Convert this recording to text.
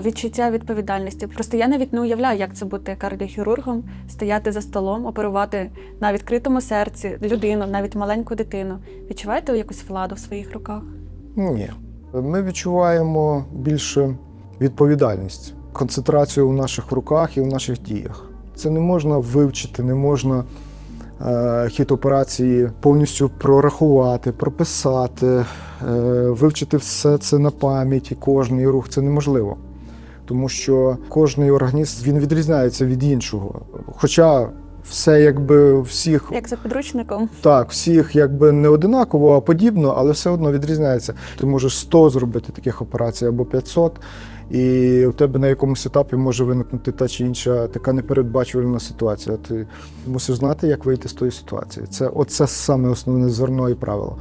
відчуття відповідальності. Просто я навіть не уявляю, як це бути кардіохірургом, стояти за столом, оперувати на відкритому серці людину, навіть маленьку дитину. Відчуваєте якусь владу в своїх руках? Ні. Ми відчуваємо більше відповідальність, концентрацію в наших руках і в наших діях. Це не можна вивчити, не можна е, хід операції повністю прорахувати, прописати, е, вивчити все це на пам'яті, кожний рух це неможливо. Тому що кожний організм він відрізняється від іншого. Хоча все якби всіх Як за підручником? так, всіх якби не одинаково, а подібно, але все одно відрізняється. Ти можеш 100 зробити таких операцій або 500, і у тебе на якомусь етапі може виникнути та чи інша така непередбачувальна ситуація. Ти мусиш знати, як вийти з тої ситуації. Це оце саме основне зерно і правило.